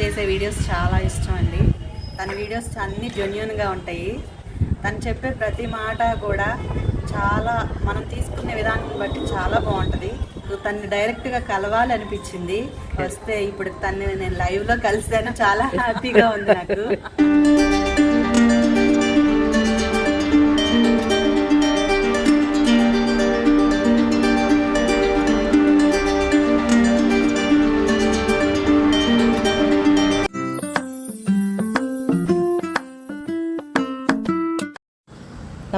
చేసే వీడియోస్ చాలా ఇష్టం అండి. తన వీడియోస్ అన్నీ జెన్యున్గా ఉంటాయి. తను చెప్పే ప్రతి మాట కూడా చాలా మనం తీసుకునే విధానం బట్టి చాలా బాగుంటుంది. తన్ని డైరెక్ట్గా కలవాలి అనిపించింది. వస్తే ఇప్పుడు తన్ని నేను లైవ్లో కలిసాను. చాలా హ్యాపీగా ఉంది నాకు.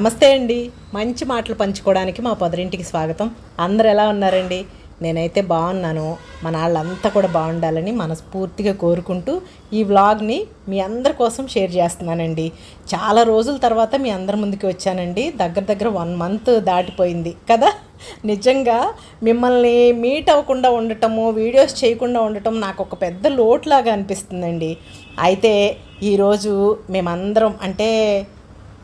నమస్తే అండి. మంచి మాటలు పంచుకోవడానికి మా పొదరింటికి స్వాగతం. అందరు ఎలా ఉన్నారండి? నేనైతే బాగున్నాను. మన వాళ్ళంతా కూడా బాగుండాలని మనస్ఫూర్తిగా కోరుకుంటూ ఈ వ్లాగ్ని మీ అందరి కోసం షేర్ చేస్తున్నానండి. చాలా రోజుల తర్వాత మీ అందరి ముందుకి వచ్చానండి. దగ్గర దగ్గర వన్ మంత్ దాటిపోయింది. కదా? నిజంగా మిమ్మల్ని మీట్ అవ్వకుండా ఉండటము వీడియోస్ చేయకుండా ఉండటం నాకు ఒక పెద్ద లోటులాగా అనిపిస్తుందండి. అయితే ఈరోజు మేమందరం అంటే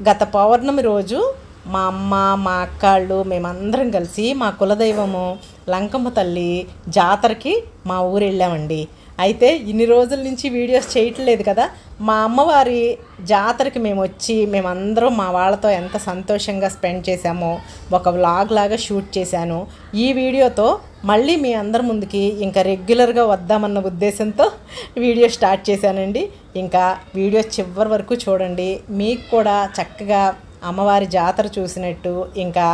గత పౌర్ణమి రోజు మా అమ్మ మా అక్కాళ్ళు మేమందరం కలిసి మా కులదైవము లంకమ్మ తల్లి జాతరకి మా ఊరు వెళ్ళామండి అయితే ఇన్ని రోజుల నుంచి వీడియోస్ చేయట్లేదు కదా. మా అమ్మవారి జాతరకి మేము వచ్చి మేమందరం మా వాళ్ళతో ఎంత సంతోషంగా స్పెండ్ చేశామో ఒక వ్లాగ్ లాగా షూట్ చేశాను. ఈ వీడియోతో మళ్ళీ మీ అందరి ముందుకి ఇంకా రెగ్యులర్గా వద్దామన్న ఉద్దేశంతో వీడియో స్టార్ట్ చేశానండి. ఇంకా వీడియో చివరి వరకు చూడండి. మీకు కూడా చక్కగా అమ్మవారి జాతర చూసినట్టు ఇంకా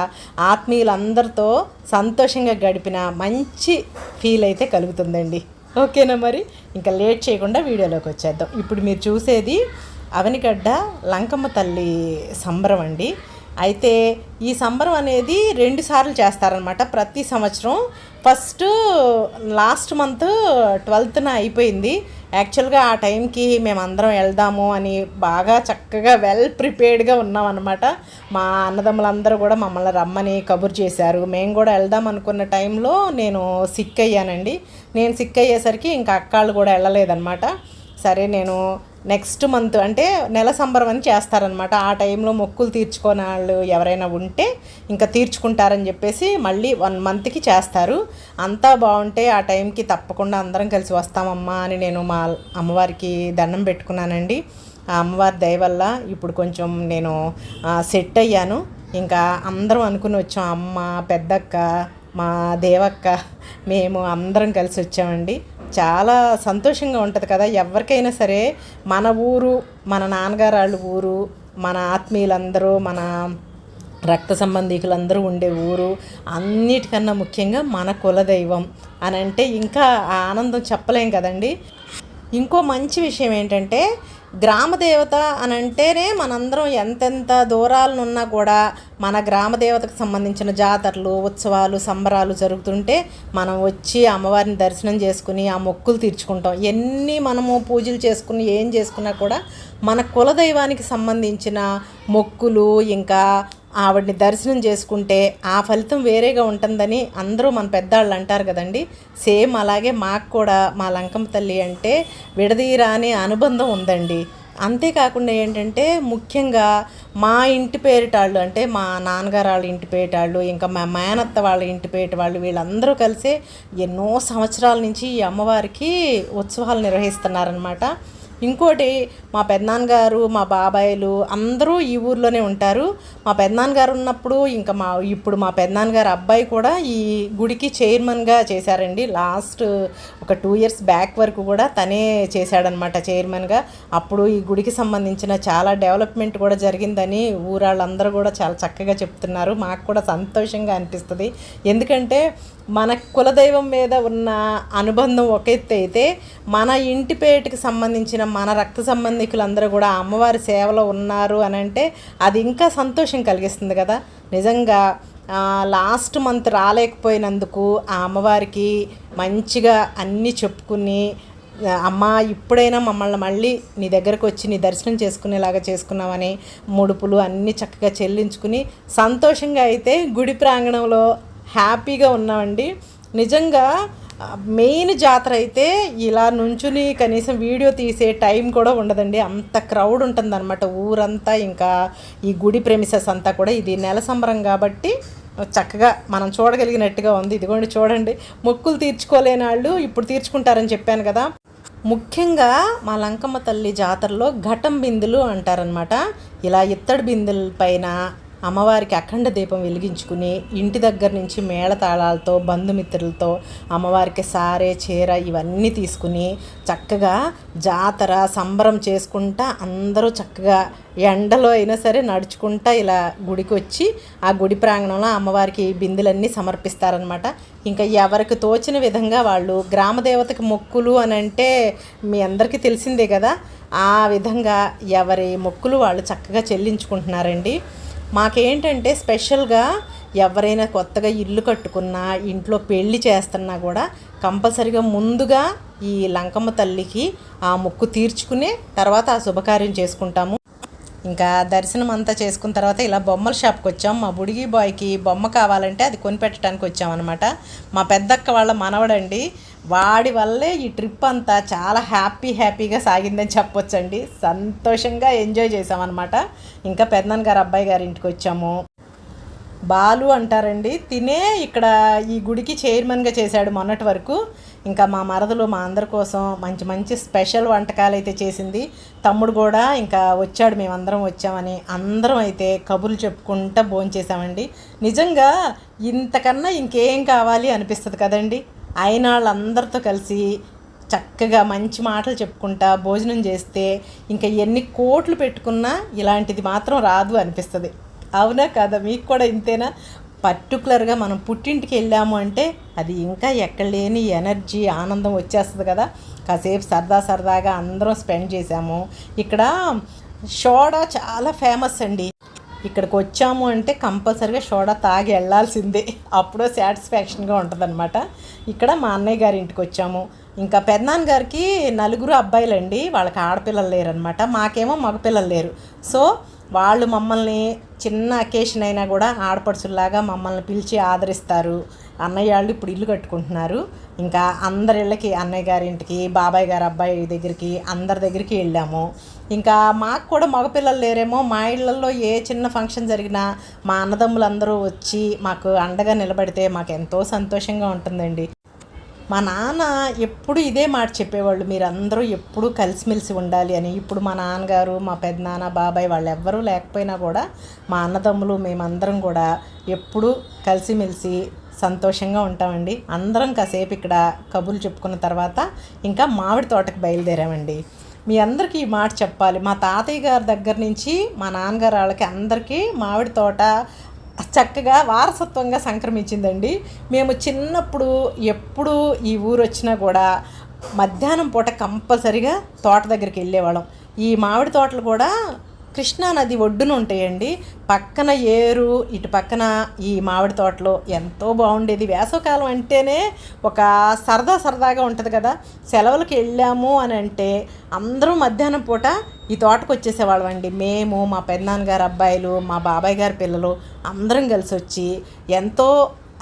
ఆత్మీయులందరితో సంతోషంగా గడిపిన మంచి ఫీల్ అయితే కలుగుతుందండి. ఓకేనా మరి? ఇంకా లేట్ చేయకుండా వీడియోలోకి వచ్చేద్దాం. ఇప్పుడు మీరు చూసేది అవనిగడ్డ లంకమ్మ తల్లి సంబరం అండి. అయితే ఈ సంబరం అనేది రెండు సార్లు చేస్తారనమాట ప్రతి సంవత్సరం ఫస్ట్ లాస్ట్ మంత్ ట్వెల్త్న అయిపోయింది. యాక్చువల్గా ఆ టైంకి మేమందరం వెళ్దాము అని బాగా చక్కగా వెల్ ప్రిపేర్డ్గా ఉన్నామన్నమాట. మా అన్నదమ్ములందరూ కూడా మమ్మల్ని రమ్మని కబురు చేశారు. మేము కూడా వెళ్దాం అనుకున్న టైంలో నేను సిక్ అయ్యానండి నేను సిక్ అయ్యేసరికి ఇంకా అక్కాళ్ళు కూడా వెళ్ళలేదన్నమాట. సరే నేను నెక్స్ట్ మంత్ అంటే నెల సంబరం అని చేస్తారనమాట ఆ టైంలో మొక్కులు తీర్చుకోని వాళ్ళు ఎవరైనా ఉంటే ఇంకా తీర్చుకుంటారని చెప్పేసి మళ్ళీ వన్ మంత్కి చేస్తారు. అంతా బాగుంటే ఆ టైంకి తప్పకుండా అందరం కలిసి వస్తామమ్మా అని నేను మా అమ్మవారికి దండం పెట్టుకున్నానండి. ఆ అమ్మవారి దయ వల్ల ఇప్పుడు కొంచెం నేను సెట్ అయ్యాను. ఇంకా అందరం అనుకుని వచ్చాం అమ్మ పెద్దక్క మా దేవక్క మేము అందరం కలిసి వచ్చామండి. చాలా సంతోషంగా ఉంటుంది కదా. ఎవరికైనా సరే మన ఊరు మన నాన్నగారు వాళ్ళ ఊరు మన ఆత్మీయులందరూ మన రక్త సంబంధికులందరూ ఉండే ఊరు అన్నిటికన్నా ముఖ్యంగా మన కులదైవం అని అంటే ఇంకా ఆనందం చెప్పలేం కదండి. ఇంకో మంచి విషయం ఏంటంటే గ్రామ దేవత అని అంటేనే మనందరం ఎంతెంత దూరాలనున్నా కూడా మన గ్రామ దేవతకు సంబంధించిన జాతరలు ఉత్సవాలు సంబరాలు జరుగుతుంటే మనం వచ్చి అమ్మవారిని దర్శనం చేసుకుని ఆ మొక్కులు తీర్చుకుంటాం. ఎన్ని మనము పూజలు చేసుకుని ఏం చేసుకున్నా కూడా మన కులదైవానికి సంబంధించిన మొక్కులు ఇంకా ఆవిడ్ని దర్శనం చేసుకుంటే ఆ ఫలితం వేరేగా ఉంటుందని అందరూ మన పెద్దవాళ్ళు అంటారు కదండి. సేమ్ అలాగే మాకు కూడా మా లంకమ్మ తల్లి అంటే విడదీరాని అనుబంధం ఉందండి. అంతేకాకుండా ఏంటంటే ముఖ్యంగా మా ఇంటి పేరిటాళ్ళు అంటే మా నాన్నగారు వాళ్ళ ఇంటి పేరిటాళ్ళు ఇంకా మా మేనత్త వాళ్ళ ఇంటి పేరిట వాళ్ళు వీళ్ళందరూ కలిసి ఎన్నో సంవత్సరాల నుంచి ఈ అమ్మవారికి ఉత్సవాలు నిర్వహిస్తున్నారనమాట ఇంకోటి మా పెద్దనాన్నగారు మా బాబాయిలు అందరూ ఈ ఊర్లోనే ఉంటారు. మా పెద్దనాన్నగారు ఉన్నప్పుడు ఇంకా మా ఇప్పుడు మా పెద్దనాన్నగారు అబ్బాయి కూడా ఈ గుడికి చైర్మన్గా చేశారండి. లాస్ట్ ఒక టూ ఇయర్స్ బ్యాక్ వరకు కూడా తనే చేశాడనమాట చైర్మన్గా. అప్పుడు ఈ గుడికి సంబంధించిన చాలా డెవలప్మెంట్ కూడా జరిగిందని ఊరాళ్ళందరూ కూడా చాలా చక్కగా చెప్తున్నారు. మాకు కూడా సంతోషంగా అనిపిస్తుంది. ఎందుకంటే మన కులదైవం మీద ఉన్న అనుబంధం ఒక ఎత్తు అయితే మన ఇంటి పేటకి సంబంధించిన మన రక్త సంబంధికులందరూ కూడా అమ్మవారి సేవలో ఉన్నారు అని అంటే అది ఇంకా సంతోషం కలిగిస్తుంది కదా. నిజంగా లాస్ట్ మంత్ రాలేకపోయినందుకు ఆ అమ్మవారికి మంచిగా అన్నీ చెప్పుకుని అమ్మ ఇప్పుడైనా మమ్మల్ని మళ్ళీ నీ దగ్గరకు వచ్చి నీ దర్శనం చేసుకునేలాగా చేసుకున్నామని ముడుపులు అన్నీ చక్కగా చెల్లించుకుని సంతోషంగా అయితే గుడి ప్రాంగణంలో హ్యాపీగా ఉన్నామండి. నిజంగా మెయిన్ జాతర అయితే ఇలా నుంచుని కనీసం వీడియో తీసే టైం కూడా ఉండదండి. అంత క్రౌడ్ ఉంటుందన్నమాట ఊరంతా. ఇంకా ఈ గుడి ప్రెమిసెస్ అంతా కూడా ఇది నెల సంబరం కాబట్టి చక్కగా మనం చూడగలిగినట్టుగా ఉంది. ఇదిగోండి చూడండి. మొక్కులు తీర్చుకోలేని వాళ్ళు ఇప్పుడు తీర్చుకుంటారని చెప్పాను కదా. ముఖ్యంగా మా లంకమ్మ తల్లి జాతరలో ఘటం బిందులు అంటారనమాట ఇలా ఇత్తడి బిందుల పైన అమ్మవారికి అఖండ దీపం వెలిగించుకుని ఇంటి దగ్గర నుంచి మేళతాళాలతో బంధుమిత్రులతో అమ్మవారికి సారే చీర ఇవన్నీ తీసుకుని చక్కగా జాతర సంబరం చేసుకుంటా అందరూ చక్కగా ఎండలో అయినా సరే నడుచుకుంటా ఇలా గుడికి వచ్చి ఆ గుడి ప్రాంగణంలో అమ్మవారికి బిందులన్నీ సమర్పిస్తారనమాట ఇంకా ఎవరికి తోచిన విధంగా వాళ్ళు గ్రామదేవతకి మొక్కులు అని అంటే మీ అందరికీ తెలిసిందే కదా. ఆ విధంగా ఎవరి మొక్కులు వాళ్ళు చక్కగా చెల్లించుకుంటున్నారండి. మాకేంటంటే స్పెషల్గా ఎవరైనా కొత్తగా ఇల్లు కట్టుకున్నా ఇంట్లో పెళ్ళి చేస్తున్నా కూడా కంపల్సరిగా ముందుగా ఈ లంకమ్మ తల్లికి ఆ మొక్కు తీర్చుకునే తర్వాత ఆ శుభకార్యం చేసుకుంటాము. ఇంకా దర్శనం అంతా చేసుకున్న తర్వాత ఇలా బొమ్మల షాప్కి వచ్చాం. మా బుడిగి బాయ్కి బొమ్మ కావాలంటే అది కొనిపెట్టడానికి వచ్చామన్నమాట. మా పెద్దక్క వాళ్ళ మనవడండి వాడి వల్లే ఈ ట్రిప్ అంతా చాలా హ్యాపీ హ్యాపీగా సాగిందని చెప్పొచ్చండి. సంతోషంగా ఎంజాయ్ చేసామన్నమాట ఇంకా పెద్దనాన్న గారు అబ్బాయి గారి ఇంటికి వచ్చాము. బాలు అంటారండి తినే ఇక్కడ ఈ గుడికి చైర్మన్గా చేశాడు మొన్నటి వరకు. ఇంకా మా మరదలు మా అందరి కోసం మంచి మంచి స్పెషల్ వంటకాలు అయితే చేసింది. తమ్ముడు కూడా ఇంకా వచ్చాడు మేమందరం వచ్చామని అందరం అయితే కబుర్లు చెప్పుకుంటా భోంచేసామండి నిజంగా ఇంతకన్నా ఇంకేం కావాలి అనిపిస్తుంది కదండి. అయిన వాళ్ళందరితో కలిసి చక్కగా మంచి మాటలు చెప్పుకుంటా భోజనం చేస్తే ఇంకా ఎన్ని కోట్లు పెట్టుకున్నా ఇలాంటిది మాత్రం రాదు అనిపిస్తుంది. అవునా కదా? మీకు కూడా ఇంతేనా? పర్టికులర్గా మనం పుట్టింటికి వెళ్ళాము అంటే అది ఇంకా ఎక్కడ లేని ఎనర్జీ ఆనందం వచ్చేస్తుంది కదా. కాసేపు సరదా సరదాగా అందరం స్పెండ్ చేసాము ఇక్కడ షోడా చాలా ఫేమస్ అండి. ఇక్కడికి వచ్చాము అంటే కంపల్సరిగా సోడా తాగి వెళ్ళాల్సిందే. అప్పుడో సాటిస్ఫాక్షన్గా ఉంటుందన్నమాట. ఇక్కడ మా అన్నయ్య గారి ఇంటికి వచ్చాము. ఇంకా పెద్దనాన్న గారికి నలుగురు అబ్బాయిలండి. వాళ్ళకి ఆడపిల్లలు లేరనమాట మాకేమో మగపిల్లలు లేరు. సో వాళ్ళు మమ్మల్ని చిన్న అకేషన్ అయినా కూడా ఆడపడుచుల్లాగా మమ్మల్ని పిలిచి ఆదరిస్తారు. అన్నయ్య వాళ్ళు ఇప్పుడు ఇల్లు కట్టుకుంటున్నారు. ఇంకా అందరి ఇళ్ళకి అన్నయ్య గారి ఇంటికి బాబాయ్ గారి అబ్బాయి దగ్గరికి అందరి దగ్గరికి వెళ్ళాము. ఇంకా మాకు కూడా మగపిల్లలు లేరేమో. మా ఇళ్ళల్లో ఏ చిన్న ఫంక్షన్ జరిగినా మా అన్నదమ్ములందరూ వచ్చి మాకు అండగా నిలబడితే మాకు ఎంతో సంతోషంగా ఉంటుందండి. మా నాన్న ఎప్పుడు ఇదే మాట చెప్పేవాళ్ళు. మీరందరూ ఎప్పుడూ కలిసిమెలిసి ఉండాలి అని. ఇప్పుడు మా నాన్నగారు మా పెద్దనాన్న బాబాయ్ వాళ్ళు ఎవ్వరూ లేకపోయినా కూడా మా అన్నదమ్ములు మేమందరం కూడా ఎప్పుడూ కలిసిమెలిసి సంతోషంగా ఉంటామండి. అందరం కాసేపు ఇక్కడ కబుర్లు చెప్పుకున్న తర్వాత ఇంకా మామిడి తోటకు బయలుదేరామండి. మీ అందరికీ ఈ మాట చెప్పాలి. మా తాతయ్య గారి దగ్గర నుంచి మా నాన్నగారు వాళ్ళకి అందరికీ మామిడి తోట చక్కగా వారసత్వంగా సంక్రమించిందండి. మేము చిన్నప్పుడు ఎప్పుడు ఈ ఊరు వచ్చినా కూడా మధ్యాహ్నం పూట కంపల్సరిగా తోట దగ్గరికి వెళ్ళేవాళ్ళం. ఈ మామిడి తోటలు కూడా కృష్ణా నది ఒడ్డున ఉంటాయండి. పక్కన ఏరు ఇటు పక్కన ఈ మామిడి తోటలో ఎంతో బాగుండేది. వేసవకాలం అంటేనే ఒక సరదా సరదాగా ఉంటుంది కదా. సెలవులకు వెళ్ళాము అని అంటే అందరూ మధ్యాహ్నం పూట ఈ తోటకు వచ్చేసేవాళ్ళం అండి మేము మా పెద్దనాన్నగారు అబ్బాయిలు మా బాబాయ్ గారి పిల్లలు అందరం కలిసి వచ్చి ఎంతో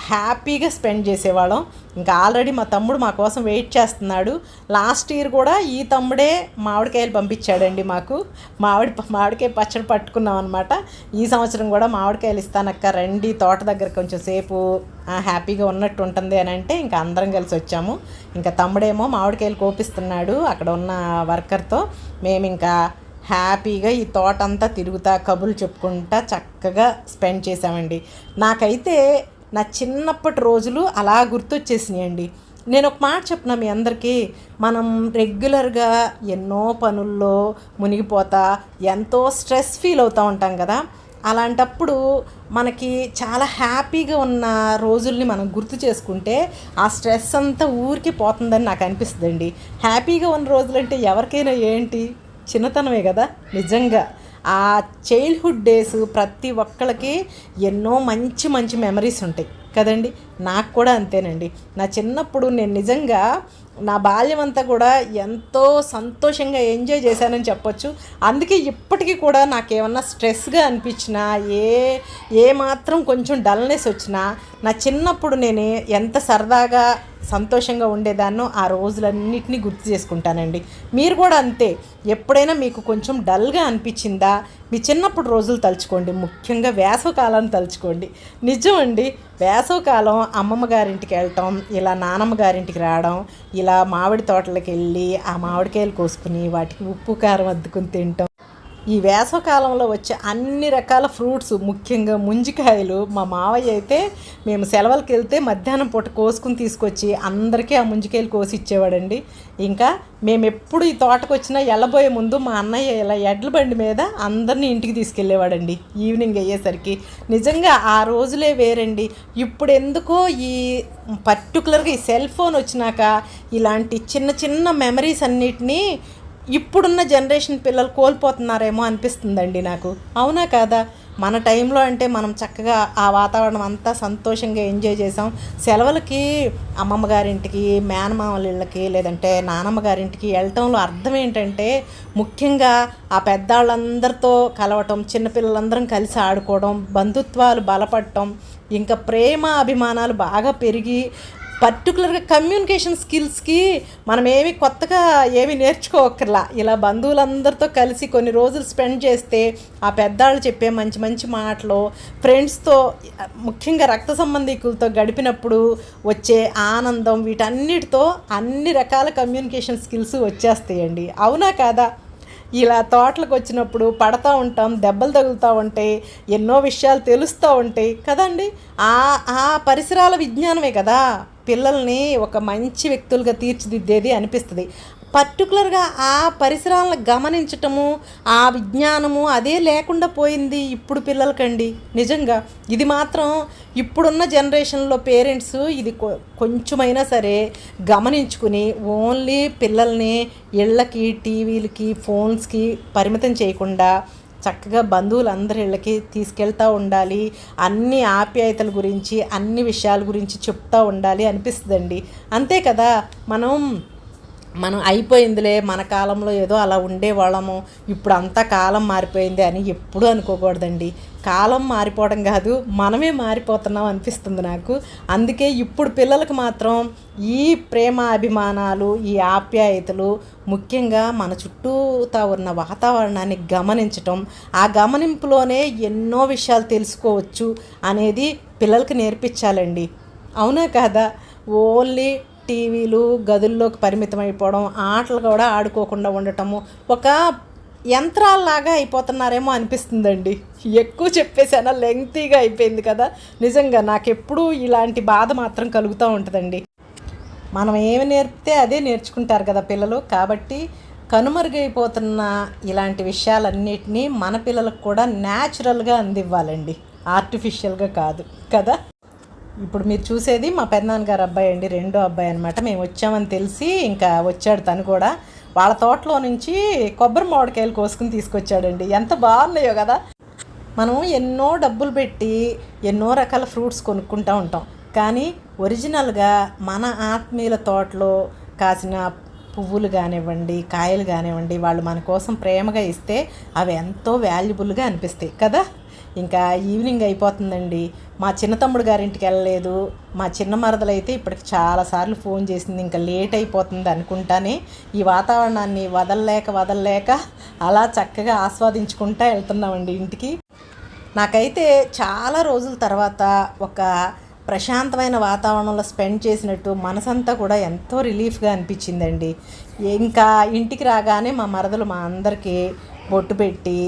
హ్యాపీగా స్పెండ్ చేసేవాళ్ళం. ఇంకా ఆల్రెడీ మా తమ్ముడు మా కోసం వెయిట్ చేస్తున్నాడు. లాస్ట్ ఇయర్ కూడా ఈ తమ్ముడే మామిడికాయలు పంపించాడండి మాకు. మామిడి మామిడికాయ పచ్చడి పట్టుకున్నాం అనమాట ఈ సంవత్సరం కూడా మామిడికాయలు ఇస్తానక్క రండి తోట దగ్గర కొంచెం సేపు హ్యాపీగా ఉన్నట్టు ఉంటుంది అని అంటే ఇంకా అందరం కలిసి వచ్చాము. ఇంకా తమ్ముడేమో మామిడికాయలు కోపిస్తున్నాడు అక్కడ ఉన్న వర్కర్తో. మేము ఇంకా హ్యాపీగా ఈ తోట అంతా తిరుగుతా కబుర్లు చెప్పుకుంటా చక్కగా స్పెండ్ చేసామండి నాకైతే నా చిన్నప్పటి రోజులు అలా గుర్తొచ్చేసినాయండి. నేను ఒక మాట చెప్పిన మీ అందరికీ. మనం రెగ్యులర్గా ఎన్నో పనుల్లో మునిగిపోతా ఎంతో స్ట్రెస్ ఫీల్ అవుతూ ఉంటాం కదా. అలాంటప్పుడు మనకి చాలా హ్యాపీగా ఉన్న రోజుల్ని మనం గుర్తు చేసుకుంటే ఆ స్ట్రెస్ అంతా ఊరికి పోతుందని నాకు అనిపిస్తుందండి. హ్యాపీగా ఉన్న రోజులంటే ఎవరికైనా ఏంటి? చిన్నతనమే కదా నిజంగా. ఆ చైల్డ్హుడ్ డేస్ ప్రతి ఒక్కళ్ళకి ఎన్నో మంచి మంచి మెమరీస్ ఉంటాయి. కదండి? నాకు కూడా అంతేనండి. నా చిన్నప్పుడు నేను నిజంగా నా బాల్యం అంతా కూడా ఎంతో సంతోషంగా ఎంజాయ్ చేశానని చెప్పొచ్చు. అందుకే ఇప్పటికీ కూడా నాకేమన్నా స్ట్రెస్గా అనిపించినా ఏ ఏ మాత్రం కొంచెం డల్నెస్ వచ్చినా నా చిన్నప్పుడు నేను ఎంత సరదాగా సంతోషంగా ఉండేదాన్నో ఆ రోజులన్నింటినీ గుర్తు చేసుకుంటానండి. మీరు కూడా అంతే. ఎప్పుడైనా మీకు కొంచెం డల్గా అనిపించిందా? మీ చిన్నప్పుడు రోజులు తలుచుకోండి. ముఖ్యంగా వేసవకాలం తలుచుకోండి. నిజం అండి వేసవకాలం అమ్మమ్మ గారింటికి వెళ్ళటం ఇలా నానమ్మ గారింటికి రావడం ఇలా మామిడి తోటలకు వెళ్ళి ఆ మామిడికాయలు కోసుకుని వాటికి ఉప్పు కారం అద్దుకుని తినటం. ఈ వేసవకాలంలో వచ్చే అన్ని రకాల ఫ్రూట్స్ ముఖ్యంగా ముంజికాయలు మా మావయ్య అయితే మేము సెలవులకు వెళ్తే మధ్యాహ్నం పూట కోసుకుని తీసుకొచ్చి అందరికీ ఆ ముంజికాయలు కోసి ఇచ్చేవాడండి ఇంకా మేము ఎప్పుడు ఈ తోటకు వచ్చినా వెళ్ళబోయే ముందు మా అన్నయ్య ఇలా ఎడ్ల బండి మీద అందరినీ ఇంటికి తీసుకెళ్ళేవాడండి. ఈవినింగ్ అయ్యేసరికి. నిజంగా ఆ రోజులే వేరండి. ఇప్పుడు ఎందుకో ఈ పర్టికులర్గా ఈ సెల్ ఫోన్ వచ్చినాక ఇలాంటి చిన్న చిన్న మెమరీస్ అన్నిటినీ ఇప్పుడున్న జనరేషన్ పిల్లలు కోల్పోతున్నారేమో అనిపిస్తుందండి నాకు. అవునా కాదా? మన టైంలో అంటే మనం చక్కగా ఆ వాతావరణం అంతా సంతోషంగా ఎంజాయ్ చేసాం. సెలవులకి అమ్మమ్మ గారింటికి మేనమామల ఇళ్ళకి లేదంటే నానమ్మ గారింటికి వెళ్ళటంలో అర్థం ఏంటంటే ముఖ్యంగా ఆ పెద్దవాళ్ళందరితో కలవటం చిన్నపిల్లలందరం కలిసి ఆడుకోవడం బంధుత్వాలు బలపడటం ఇంకా ప్రేమ అభిమానాలు బాగా పెరిగి పర్టికులర్గా కమ్యూనికేషన్ స్కిల్స్కి మనం ఏమి కొత్తగా ఏమి నేర్చుకోకర్లా ఇలా బంధువులందరితో కలిసి కొన్ని రోజులు స్పెండ్ చేస్తే ఆ పెద్దాళ్ళు చెప్పే మంచి మంచి మాటలు ఫ్రెండ్స్తో ముఖ్యంగా రక్త సంబంధికులతో గడిపినప్పుడు వచ్చే ఆనందం వీటన్నిటితో అన్ని రకాల కమ్యూనికేషన్ స్కిల్స్ వచ్చేస్తాయండి. అవునా కాదా? ఇలా తోటలకు వచ్చినప్పుడు పడతా ఉంటాం దెబ్బలు తగులుతూ ఉంటాయి ఎన్నో విషయాలు తెలుస్తూ ఉంటాయి కదండి. ఆ ఆ పరిసరాల విజ్ఞానమే కదా. పిల్లల్ని ఒక మంచి వ్యక్తులుగా తీర్చిదిద్దేది అనిపిస్తుంది. పర్టికులర్గా ఆ పరిసరాలను గమనించటము ఆ విజ్ఞానము అదే లేకుండా పోయింది ఇప్పుడు పిల్లలకండి. నిజంగా ఇది మాత్రం ఇప్పుడున్న జనరేషన్లో పేరెంట్స్ ఇది కొ- కొంచెమైనా సరే గమనించుకుని ఓన్లీ పిల్లల్ని ఇళ్ళకి టీవీలకి ఫోన్స్కి పరిమితం చేయకుండా చక్కగా బంధువులందరి ఇళ్ళకి తీసుకెళ్తూ ఉండాలి. అన్ని ఆప్యాయతల గురించి అన్ని విషయాల గురించి చెప్తూ ఉండాలి అనిపిస్తుందండి. అంతే కదా మనం మనం అయిపోయిందిలే మన కాలంలో ఏదో అలా ఉండేవాళ్ళము ఇప్పుడు అంతా కాలం మారిపోయింది అని ఎప్పుడూ అనుకోకూడదండి. కాలం మారిపోవడం కాదు మనమే మారిపోతున్నాం అనిపిస్తుంది నాకు. అందుకే ఇప్పుడు పిల్లలకు మాత్రం ఈ ప్రేమ అభిమానాలు ఈ ఆప్యాయతలు ముఖ్యంగా మన చుట్టూతా ఉన్న వాతావరణాన్ని గమనించటం ఆ గమనింపులోనే ఎన్నో విషయాలు తెలుసుకోవచ్చు అనేది పిల్లలకు నేర్పించాలండి. అవునా కదా? ఓన్లీ టీవీలు గదుల్లోకి పరిమితం అయిపోవడం ఆటలు కూడా ఆడుకోకుండా ఉండటము ఒక యంత్రాల్లాగా అయిపోతున్నారేమో అనిపిస్తుందండి. ఎక్కువ చెప్పేసానా లెంగ్తీగా అయిపోయింది కదా. నిజంగా నాకెప్పుడూ ఇలాంటి బాధ మాత్రం కలుగుతూ ఉంటుందండి. మనం ఏమి నేర్పితే అదే నేర్చుకుంటారు కదా పిల్లలు. కాబట్టి కనుమరుగైపోతున్న ఇలాంటి విషయాలన్నిటినీ మన పిల్లలకు కూడా న్యాచురల్గా అందివ్వాలండి. ఆర్టిఫిషియల్గా కాదు కదా. ఇప్పుడు మీరు చూసేది మా పెద్దనాన్నగారు అబ్బాయి అండి రెండో అబ్బాయి అనమాట మేము వచ్చామని తెలిసి ఇంకా వచ్చాడు తను కూడా. వాళ్ళ తోటలో నుంచి కొబ్బరి మామిడికాయలు కోసుకుని తీసుకొచ్చాడండి. ఎంత బాగున్నాయో కదా. మనం ఎన్నో డబ్బులు పెట్టి ఎన్నో రకాల ఫ్రూట్స్ కొనుక్కుంటూ ఉంటాం. కానీ ఒరిజినల్గా మన ఆత్మీయుల తోటలో కాసిన పువ్వులు కానివ్వండి కాయలు కానివ్వండి వాళ్ళు మన కోసం ప్రేమగా ఇస్తే అవి ఎంతో వాల్యుబుల్గా అనిపిస్తాయి కదా. ఇంకా ఈవినింగ్ అయిపోతుందండి. మా చిన్న తమ్ముడు గారింటికి వెళ్ళలేదు. మా చిన్న మరదలైతే ఇప్పటికి చాలాసార్లు ఫోన్ చేసింది. ఇంకా లేట్ అయిపోతుంది అనుకుంటానే ఈ వాతావరణాన్ని వదలలేక వదలలేక అలా చక్కగా ఆస్వాదించుకుంటా వెళ్తున్నామండి ఇంటికి. నాకైతే చాలా రోజుల తర్వాత ఒక ప్రశాంతమైన వాతావరణంలో స్పెండ్ చేసినట్టు మనసంతా కూడా ఎంతో రిలీఫ్గా అనిపించిందండి. ఇంకా ఇంటికి రాగానే మా మరదలు మా అందరికీ బొట్టు పెట్టి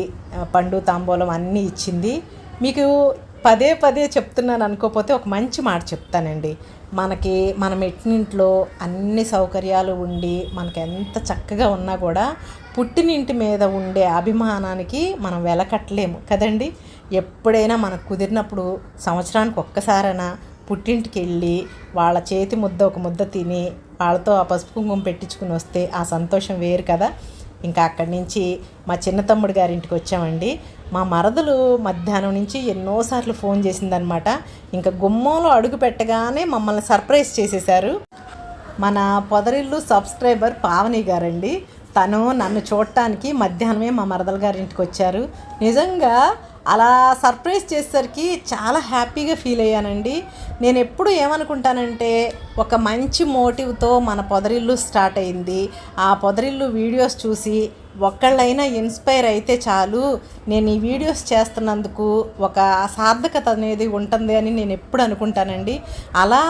పండు తాంబూలం అన్నీ ఇచ్చింది. మీకు పదే పదే చెప్తున్నాను అనుకోకపోతే ఒక మంచి మాట చెప్తానండి. మనకి మన మెట్టినింట్లో అన్ని సౌకర్యాలు ఉండి మనకి ఎంత చక్కగా ఉన్నా కూడా పుట్టినింటి మీద ఉండే అభిమానానికి మనం వెలకట్టలేము కదండి. ఎప్పుడైనా మనకు కుదిరినప్పుడు సంవత్సరానికి ఒక్కసారైనా పుట్టింటికి వెళ్ళి వాళ్ళ చేతి ముద్ద ఒక ముద్ద తిని వాళ్ళతో ఆ పసుపు కుంకుమ పెట్టించుకుని వస్తే ఆ సంతోషం వేరు కదా. ఇంకా అక్కడి నుంచి మా చిన్న తమ్ముడు గారింటికి వచ్చామండి. మా మరదలు మధ్యాహ్నం నుంచి ఎన్నోసార్లు ఫోన్ చేసిందనమాట ఇంకా గుమ్మంలో అడుగు పెట్టగానే మమ్మల్ని సర్ప్రైజ్ చేసేశారు. మన పొదరిల్లు సబ్స్క్రైబర్ పావని గారండి. తను నన్ను చూడటానికి మధ్యాహ్నమే మా మరదల గారింటికి వచ్చారు. నిజంగా అలా సర్ప్రైజ్ చేసేసరికి చాలా హ్యాపీగా ఫీల్ అయ్యానండి. నేను ఎప్పుడు ఏమనుకుంటానంటే ఒక మంచి మోటివ్తో మన పొదరిల్లు స్టార్ట్ అయింది. ఆ పొదరిల్లు వీడియోస్ చూసి ఒక్కళ్ళైనా ఇన్స్పైర్ అయితే చాలు. నేను ఈ వీడియోస్ చేస్తున్నందుకు ఒక సార్థకత అనేది ఉంటుంది అని నేను ఎప్పుడు అనుకుంటానండి. అలా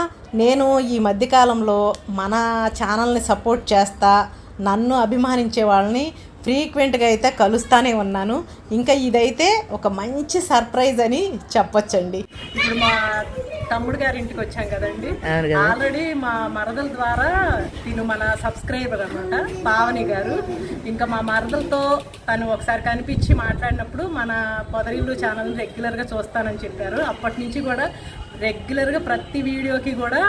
నేను ఈ మధ్యకాలంలో మన ఛానల్ని సపోర్ట్ చేస్తా నన్ను అభిమానించే వాళ్ళని ఫ్రీక్వెంట్గా అయితే కలుస్తానే ఉన్నాను. ఇంకా ఇదైతే ఒక మంచి సర్ప్రైజ్ అని చెప్పొచ్చండి. ఇప్పుడు మా తమ్ముడు గారి ఇంటికి వచ్చాం కదండి. ఆల్రెడీ మా మరదల ద్వారా తిను మన సబ్స్క్రైబర్ అనమాట పావని గారు. ఇంకా మా మరదలతో తను ఒకసారి కనిపించి మాట్లాడినప్పుడు మన పొదరిల్లు ఛానల్ రెగ్యులర్గా చూస్తానని చెప్పారు. అప్పటి నుంచి కూడా రెగ్యులర్గా ప్రతి వీడియోకి కూడా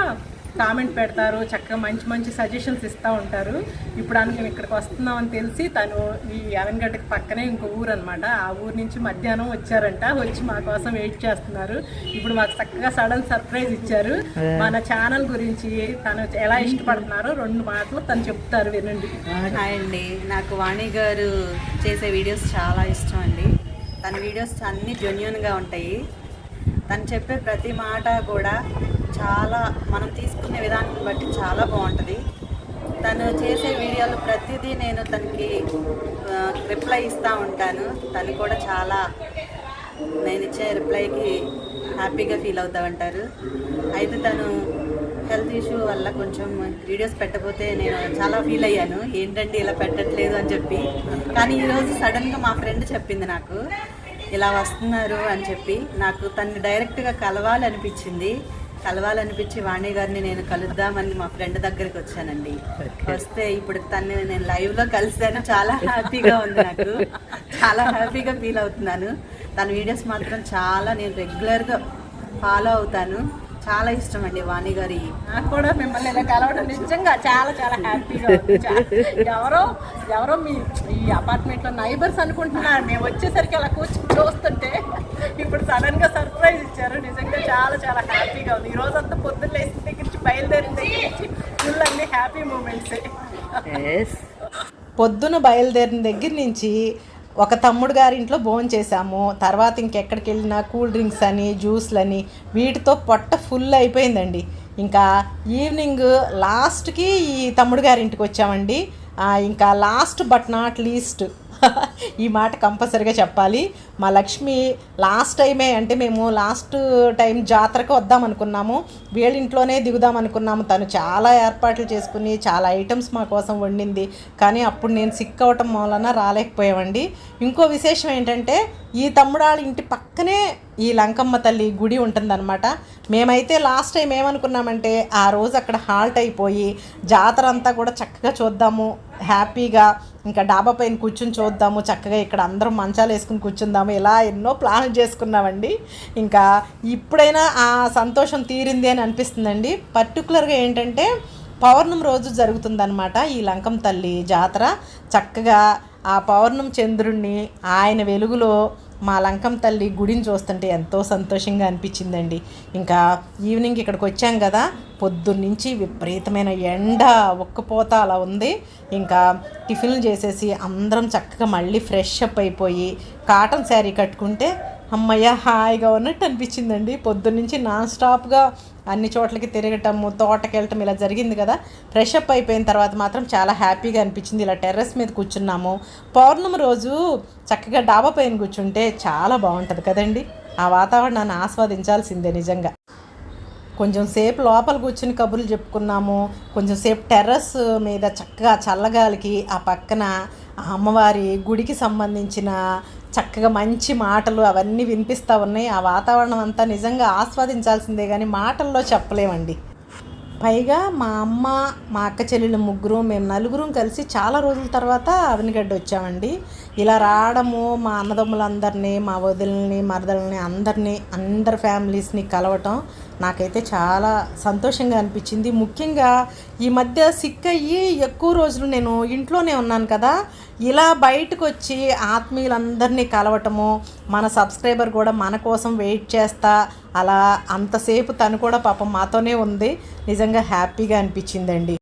కామెంట్ పెడతారు చక్కగా మంచి మంచి సజెషన్స్ ఇస్తూ ఉంటారు. ఇప్పుడు అని మేము ఇక్కడికి వస్తున్నామని తెలిసి తను ఈ యావన్గడ్డకి పక్కనే ఇంకో ఊరు అనమాట ఆ ఊరు నుంచి మధ్యాహ్నం వచ్చారంట వచ్చి మా కోసం వెయిట్ చేస్తున్నారు. ఇప్పుడు మాకు చక్కగా సడన్ సర్ప్రైజ్ ఇచ్చారు. మన ఛానల్ గురించి తను ఎలా ఇష్టపడుతున్నారో రెండు మాటలు తను చెప్తారు వినండి. హాయ్ అండి. నాకు వాణి గారు చేసే వీడియోస్ చాలా ఇష్టం అండి. తన వీడియోస్ అన్నీ జెన్యున్గా ఉంటాయి. తను చెప్పే ప్రతి మాట కూడా చాలా మనం తీసుకునే విధానం బట్టి చాలా బాగుంటుంది. తను చేసే వీడియోలు ప్రతిదీ నేను తనకి రిప్లై ఇస్తూ ఉంటాను. తను కూడా చాలా నేను ఇచ్చే రిప్లైకి హ్యాపీగా ఫీల్ అవుతా ఉంటారు. అయితే తను హెల్త్ ఇష్యూ వల్ల కొంచెం వీడియోస్ పెట్టకపోతే నేను చాలా ఫీల్ అయ్యాను. ఏంటంటే ఇలా పెట్టట్లేదు అని చెప్పి. కానీ ఈరోజు సడన్గా మా ఫ్రెండ్ చెప్పింది నాకు. ఇలా వస్తున్నారు అని చెప్పి నాకు తన్ని డైరెక్ట్గా కలవాలనిపించింది. కలవాలనిపించి వాణి గారిని నేను కలుద్దామని మా ఫ్రెండ్ దగ్గరికి వచ్చానండి. వస్తే ఇప్పుడు తను నేను లైవ్లో కలిసాను చాలా హ్యాపీగా ఉంది నాకు. చాలా హ్యాపీగా ఫీల్ అవుతున్నాను. తన వీడియోస్ మాత్రం చాలా నేను రెగ్యులర్గా ఫాలో అవుతాను. చాలా ఇష్టం అండి వాణి గారి. నాకు కూడా మిమ్మల్ని ఇలా కలవడం నిజంగా చాలా చాలా హ్యాపీగా ఎవరో ఎవరో మీ ఈ అపార్ట్మెంట్లో నైబర్స్ అనుకుంటున్నారు. మేము వచ్చేసరికి అలా కూర్చొని చూస్తుంటే ఇప్పుడు సడన్గా సర్ప్రైజ్ ఇచ్చారు. నిజంగా చాలా చాలా హ్యాపీగా ఉంది. ఈ రోజంతా పొద్దున్న లేచిన దగ్గర నుంచి బయలుదేరిన దగ్గర నుంచి ఫుల్ అన్ని హ్యాపీ మూమెంట్స్. పొద్దున బయలుదేరిన దగ్గర నుంచి ఒక తమ్ముడు గారి ఇంట్లో భోజనం చేశాము. తర్వాత ఇంకెక్కడికి వెళ్ళినా కూల్ డ్రింక్స్ అని జ్యూస్లని వీటితో పొట్ట ఫుల్ అయిపోయిందండి. ఇంకా ఈవినింగ్ లాస్ట్కి ఈ తమ్ముడు గారి ఇంటికి వచ్చామండి ఇంకా లాస్ట్ బట్ నాట్ లీస్ట్ ఈ మాట కంపల్సరిగా చెప్పాలి. మా లక్ష్మి లాస్ట్ టైమే అంటే మేము లాస్ట్ టైం జాతరకు వద్దాం అనుకున్నాము. వీళ్ళింట్లోనే దిగుదాం అనుకున్నాము. తను చాలా ఏర్పాట్లు చేసుకుని చాలా ఐటమ్స్ మా కోసం వండింది. కానీ అప్పుడు నేను సిక్ అవటం వలన రాలేకపోయామండి. ఇంకో విశేషం ఏంటంటే ఈ తమ్ముడాళ్ళ ఇంటి పక్కనే ఈ లంకమ్మ తల్లి గుడి ఉంటుందన్నమాట. మేమైతే లాస్ట్ టైం ఏమనుకున్నామంటే ఆ రోజు అక్కడ హాల్ట్ అయిపోయి జాతర అంతా కూడా చక్కగా చూద్దాము హ్యాపీగా. ఇంకా డాబా పైన కూర్చుని చూద్దాము చక్కగా ఇక్కడ అందరం మంచాలు వేసుకుని కూర్చుందాము. ఇలా ఎన్నో ప్లాన్లు చేసుకున్నామండి. ఇంకా ఇప్పుడైనా ఆ సంతోషం తీరింది అని అనిపిస్తుందండి. పర్టికులర్గా ఏంటంటే పౌర్ణమి రోజు జరుగుతుందనమాట ఈ లంకం తల్లి జాతర. చక్కగా ఆ పౌర్ణమి చంద్రుణ్ణి ఆయన వెలుగులో మా లంకం తల్లి గుడిని చూస్తుంటే ఎంతో సంతోషంగా అనిపించిందండి. ఇంకా ఈవినింగ్ ఇక్కడికి వచ్చాం కదా పొద్దున్నుంచి విపరీతమైన ఎండ ఒక్కపోత అలా ఉంది. ఇంకా టిఫిన్లు చేసేసి అందరం చక్కగా మళ్ళీ ఫ్రెష్ అప్ అయిపోయి కాటన్ శారీ కట్టుకుంటే అమ్మయ్య హాయిగా ఉన్నట్టు అనిపించిందండి. పొద్దున్నుంచి నాన్ స్టాప్గా అన్ని చోట్లకి తిరగటము తోటకి వెళ్ళటం ఇలా జరిగింది కదా. ఫ్రెష్ అప్ అయిపోయిన తర్వాత మాత్రం చాలా హ్యాపీగా అనిపించింది. ఇలా టెర్రస్ మీద కూర్చున్నాము. పౌర్ణమి రోజు చక్కగా డాబా పైన కూర్చుంటే చాలా బాగుంటుంది కదండి. ఆ వాతావరణాన్ని ఆస్వాదించాల్సిందే నిజంగా. కొంచెం సేపు లోపల కూర్చుని కబుర్లు చెప్పుకున్నాము. కొంచెం సేపు టెర్రస్ మీద చక్కగా చల్లగాలికి ఆ పక్కన ఆ అమ్మవారి గుడికి సంబంధించిన చక్కగా మంచి మాటలు అవన్నీ వినిపిస్తూ ఉన్నాయి. ఆ వాతావరణం అంతా నిజంగా ఆస్వాదించాల్సిందే కానీ మాటల్లో చెప్పలేమండి. పైగా మా అమ్మ మా అక్క చెల్లెలు ముగ్గురు మేము నలుగురం కలిసి చాలా రోజుల తర్వాత అవనిగడ్డ వచ్చామండి. ఇలా రావడము మా అన్నదమ్ములందరినీ మా వదిలని మరదలని అందరినీ అందరి ఫ్యామిలీస్ని కలవటం నాకైతే చాలా సంతోషంగా అనిపించింది. ముఖ్యంగా ఈ మధ్య సిక్ అయ్యి ఎక్కువ రోజులు నేను ఇంట్లోనే ఉన్నాను కదా. ఇలా బయటకు వచ్చి ఆత్మీయులందరినీ కలవటము మన సబ్స్క్రైబర్ కూడా మన కోసం వెయిట్ చేస్తా అలా అంతసేపు తను కూడా పాపం మాతోనే ఉంది. నిజంగా హ్యాపీగా అనిపించిందండి.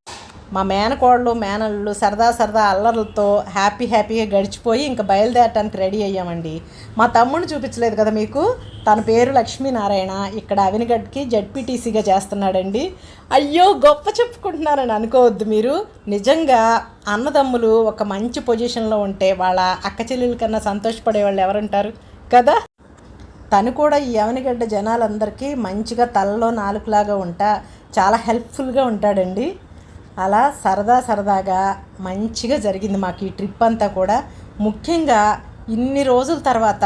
మా మేనకోళ్ళు మేనళ్ళు సరదా సరదా అల్లర్లతో హ్యాపీ హ్యాపీగా గడిచిపోయి ఇంకా బయలుదేరటానికి రెడీ అయ్యామండి. మా తమ్ముడిని చూపించలేదు కదా మీకు? తన పేరు లక్ష్మీనారాయణ. ఇక్కడ అవినగడ్కి జడ్పీటీసీగా చేస్తున్నాడండి. అయ్యో గొప్ప చెప్పుకుంటున్నారని అనుకోవద్దు మీరు. నిజంగా అన్నదమ్ములు ఒక మంచి పొజిషన్లో ఉంటే వాళ్ళ అక్క చెల్లెల కన్నా సంతోషపడే వాళ్ళు ఎవరుంటారు? కదా? తను కూడా ఈ అవనిగడ్డ జనాలందరికీ మంచిగా తలలో నాలుగులాగా ఉంటా చాలా హెల్ప్ఫుల్గా ఉంటాడండి. అలా సరదా సరదాగా మంచిగా జరిగింది మాకు ఈ ట్రిప్ అంతా కూడా. ముఖ్యంగా ఇన్ని రోజుల తర్వాత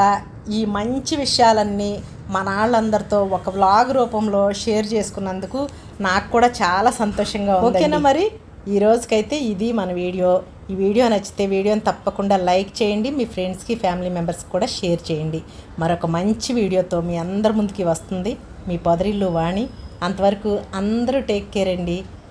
ఈ మంచి విషయాలన్నీ మన వాళ్ళందరితో ఒక వ్లాగ్ రూపంలో షేర్ చేసుకున్నందుకు నాకు కూడా చాలా సంతోషంగా ఉంది ఓకేనా మరి? ఈ రోజుకైతే ఇది మన వీడియో. ఈ వీడియో నచ్చితే వీడియోని తప్పకుండా లైక్ చేయండి మీ ఫ్రెండ్స్కి ఫ్యామిలీ మెంబర్స్కి కూడా షేర్ చేయండి. మరొక మంచి వీడియోతో మీ అందరి ముందుకి వస్తుంది మీ పొదరిల్లు వాణి. అంతవరకు అందరూ టేక్ కేర్ అండి.